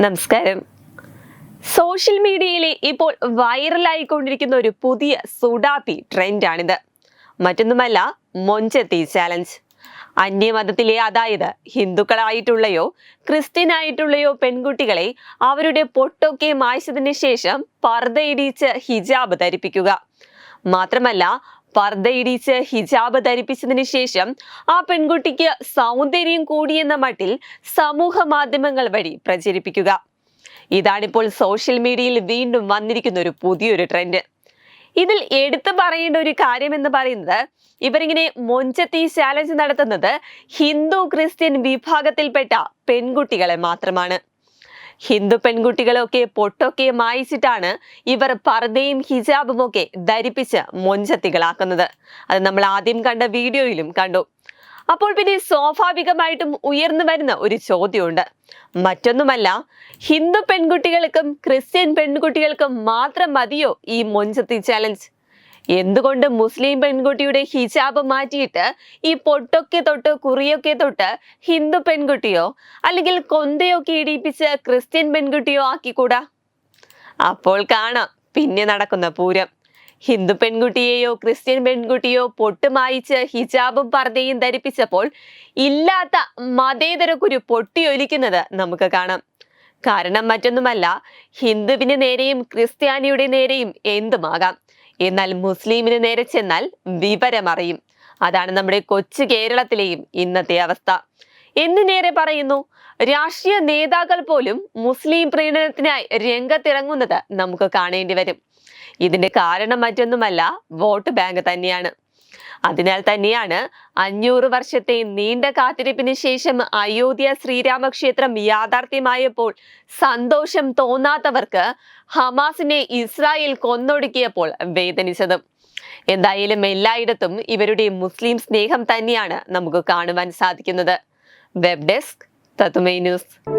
നമസ്കാരം. സോഷ്യൽ മീഡിയയിലെ ഇപ്പോൾ വൈറലായിക്കൊണ്ടിരിക്കുന്ന ഒരു പുതിയ സുഡാപ്പി ട്രെൻഡാണിത്. മറ്റൊന്നുമല്ല മൊഞ്ചത്തി ചാലഞ്ച്. അന്യമതത്തിലെ അതായത് ഹിന്ദുക്കളായിട്ടുള്ളയോ ക്രിസ്ത്യൻ ആയിട്ടുള്ളയോ പെൺകുട്ടികളെ അവരുടെ പൊട്ടൊക്കെ മായ്ച്ചതിന് ശേഷം പർദ്ദയിടിച്ച് ഹിജാബ് ധരിപ്പിക്കുക. മാത്രമല്ല പർദ്ദയിടിച്ച് ഹിജാബ് ധരിപ്പിച്ചതിന് ശേഷം ആ പെൺകുട്ടിക്ക് സൗന്ദര്യം കൂടിയെന്ന മട്ടിൽ സമൂഹ മാധ്യമങ്ങൾ വഴി പ്രചരിപ്പിക്കുക. ഇതാണിപ്പോൾ സോഷ്യൽ മീഡിയയിൽ വീണ്ടും വന്നിരിക്കുന്ന ഒരു പുതിയൊരു ട്രെൻഡ്. ഇതിൽ എടുത്തു പറയേണ്ട ഒരു കാര്യം എന്ന് പറയുന്നത് ഇവരിങ്ങനെ മൊഞ്ചത്തി ചാലഞ്ച് നടത്തുന്നത് ഹിന്ദു ക്രിസ്ത്യൻ വിഭാഗത്തിൽപ്പെട്ട പെൺകുട്ടികളെ മാത്രമാണ്. ഹിന്ദു പെൺകുട്ടികളൊക്കെ പൊട്ടൊക്കെ മായിച്ചിട്ടാണ് ഇവർ പർദ്ദയും ഹിജാബും ഒക്കെ ധരിപ്പിച്ച് മൊഞ്ചത്തികളാക്കുന്നത്. അത് നമ്മൾ ആദ്യം കണ്ട വീഡിയോയിലും കണ്ടു. അപ്പോൾ പിന്നെ സ്വാഭാവികമായിട്ടും ഉയർന്നു വരുന്ന ഒരു ചോദ്യമുണ്ട്. മറ്റൊന്നുമല്ല ഹിന്ദു പെൺകുട്ടികൾക്കും ക്രിസ്ത്യൻ പെൺകുട്ടികൾക്കും മാത്രം മതിയോ ഈ മൊഞ്ചത്തി ചാലഞ്ച് എന്തുകൊണ്ട് മുസ്ലിം പെൺകുട്ടിയുടെ ഹിജാബ് മാറ്റിയിട്ട് ഈ പൊട്ടൊക്കെ തൊട്ട് കുറിയൊക്കെ തൊട്ട് ഹിന്ദു പെൺകുട്ടിയോ അല്ലെങ്കിൽ കൊന്തയൊക്കെ ഇടിപ്പിച്ച് ക്രിസ്ത്യൻ പെൺകുട്ടിയോ ആക്കിക്കൂടാ? അപ്പോൾ കാണാം. പിന്നെ നടക്കുന്ന പൂരം. ഹിന്ദു പെൺകുട്ടിയെയോ ക്രിസ്ത്യൻ പെൺകുട്ടിയോ പൊട്ടുമായിച്ച് ഹിജാബും പർദ്ദയും ധരിപ്പിച്ചപ്പോൾ ഇല്ലാത്ത മതേതരക്കുരു പൊട്ടിയൊലിക്കുന്നത് നമുക്ക് കാണാം. കാരണം മറ്റൊന്നുമല്ല ഹിന്ദുവിന് നേരെയും ക്രിസ്ത്യാനിയുടെ നേരെയും എന്തുമാകാം? എന്നാൽ മുസ്ലിമിന് നേരെ ചെന്നാൽ വിവരമറിയും. അതാണ് നമ്മുടെ കൊച്ചു കേരളത്തിലെയും ഇന്നത്തെ അവസ്ഥ. എന്തിനേറെ പറയുന്നു രാഷ്ട്രീയ നേതാക്കൾ പോലും മുസ്ലിം പ്രീണനത്തിനായി രംഗത്തിറങ്ങുന്നത് നമുക്ക് കാണേണ്ടി വരും. ഇതിന്റെ കാരണം മറ്റൊന്നുമല്ല വോട്ട് ബാങ്ക് തന്നെയാണ്. അതിനാൽ തന്നെയാണ് അഞ്ഞൂറ് വർഷത്തെ നീണ്ട കാത്തിരിപ്പിന് ശേഷം അയോധ്യ ശ്രീരാമക്ഷേത്രം യാഥാർത്ഥ്യമായപ്പോൾ സന്തോഷം തോന്നാത്തവർക്ക് ഹമാസിനെ ഇസ്രായേൽ കൊന്നൊടുക്കിയപ്പോൾ വേദനിച്ചത്. എന്തായാലും എല്ലായിടത്തും ഇവരുടെ മുസ്ലിം സ്നേഹം തന്നെയാണ് നമുക്ക് കാണുവാൻ സാധിക്കുന്നത്. വെബ് ഡെസ്ക് തത്തുമൈ ന്യൂസ്.